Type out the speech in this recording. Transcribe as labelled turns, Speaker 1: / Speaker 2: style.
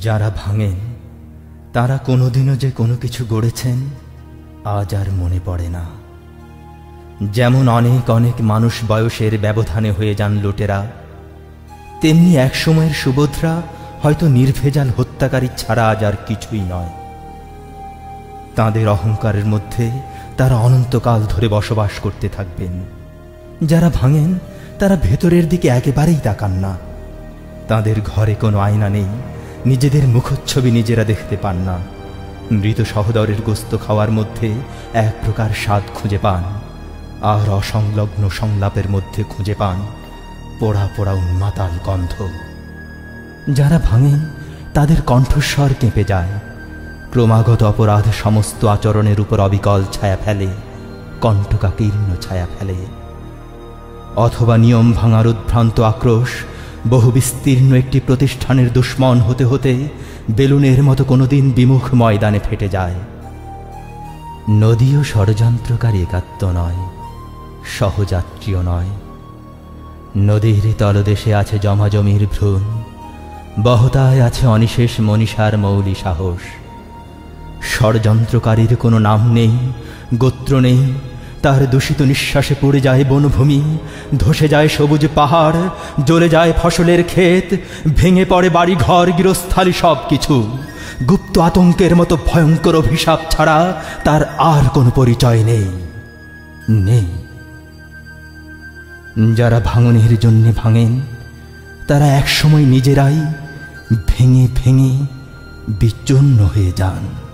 Speaker 1: যারা ভাঙেন, তারা কোনোদিনও যে কোনো কিছু গড়েছেন, আজ আর মনে পড়ে না। যেমন অনেক অনেক মানুষ বয়সের ব্যবধানে হয়ে যান লোটেরা, তেমনি একসময়ের সুভদ্রা হয়তো নির্ভেজাল হত্যাকারী ছাড়া আজ আর কিছুই নয়। তাদের অহংকারের মধ্যে তারা অনন্তকাল ধরে বসবাস করতে থাকবেন। যারা ভাঙেন, তারা ভেতরের দিকে একেবারেই তাকান না। তাদের ঘরে কোনো আয়না নেই নিজেদের মুখচ্ছবি নিজেরা দেখতে পান না। মৃত সহদরের গোস্ত খাওয়ার মধ্যে এক প্রকার স্বাদ খুঁজে পান, আর অসংলগ্ন সংলাপের মধ্যে খুঁজে পান পোড়া পোড়া উন্মাতাল গন্ধ। যারা ভাঙেন, তাদের কণ্ঠস্বর কেঁপে যায়। ক্রমাগত অপরাধ সমস্ত আচরণের উপর অবিকল ছায়া ফেলে কণ্ঠকাকীর্ণ ছায়া ফেলে। অথবা নিয়ম ভাঙার উদ্ভ্রান্ত আক্রোশ বহু বিস্তীর্ণ একটি প্রতিষ্ঠানের দুশ্মন হতে হতে বেলুনের মতো কোনোদিন বিমুখ ময়দানে ফেটে যায়। নদীও ষড়যন্ত্রকারী একাত্ম নয়, সহযাত্রীও নয়। নদীর তলদেশে আছে জমাজমির ভ্রূণ, বহতায় আছে অনিশেষ মনীষার মৌলি সাহস। ষড়যন্ত্রকারীর কোনো নাম নেই, গোত্র নেই তার দূষিত নিঃশ্বাসে পড়ে যায় বনভূমি, ধসে যায় সবুজ পাহাড়, জ্বলে যায় ফসলের ক্ষেত, ভেঙে পড়ে বাড়ি ঘর গৃহস্থালী সব কিছু গুপ্ত আতঙ্কের মতো ভয়ঙ্কর অভিশাপ ছাড়া তার আর কোনো পরিচয় নেই। নেই। যারা ভাঙনের জন্যে ভাঙেন, তারা একসময় নিজেরাই ভেঙে ভেঙে বিচ্ছন্ন হয়ে যান।